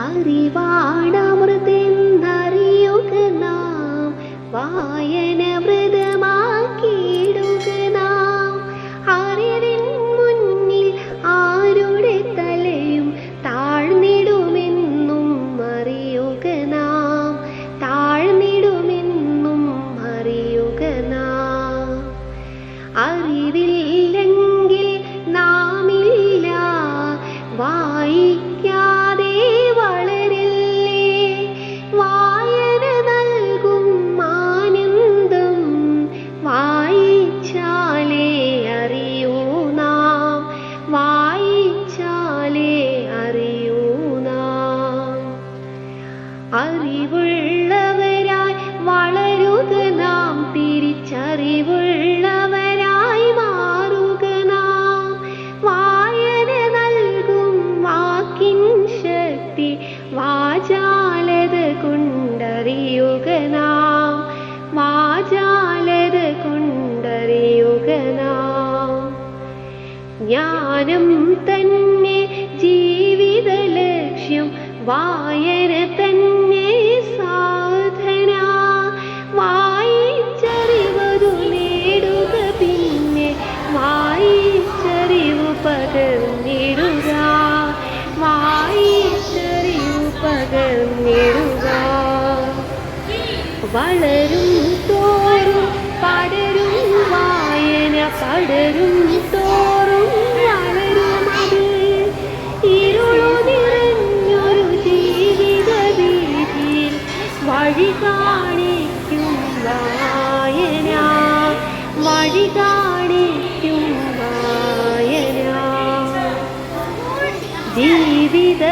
അറിവാണമൃതെന്നറിയുക നാം വായന വ്രതമാക്കിയിടുക നാം അറിവിൻ മുന്നിൽ ആരുടെ തലയും താഴ്ന്നിടുമെന്നും അറിയുക നാം താഴ്ന്നിടുമെന്നും അറിയുക നാം അറിവില്ലെങ്കിൽ നാമില്ല. വായിക്കാതെ ജ്ഞാനം തന്നെ ജീവിത ലക്ഷ്യം വായന തന്നെ സാധന. വായിച്ചറിവതു നേടുക പിന്നെ വായിച്ചറിവ് പകർന്നിടുക. വായിച്ചറിവ് പകർന്നിടുക. വളരും വഴി കാണിക്കും വായന വഴി കാണിക്കും വായന ജീവിത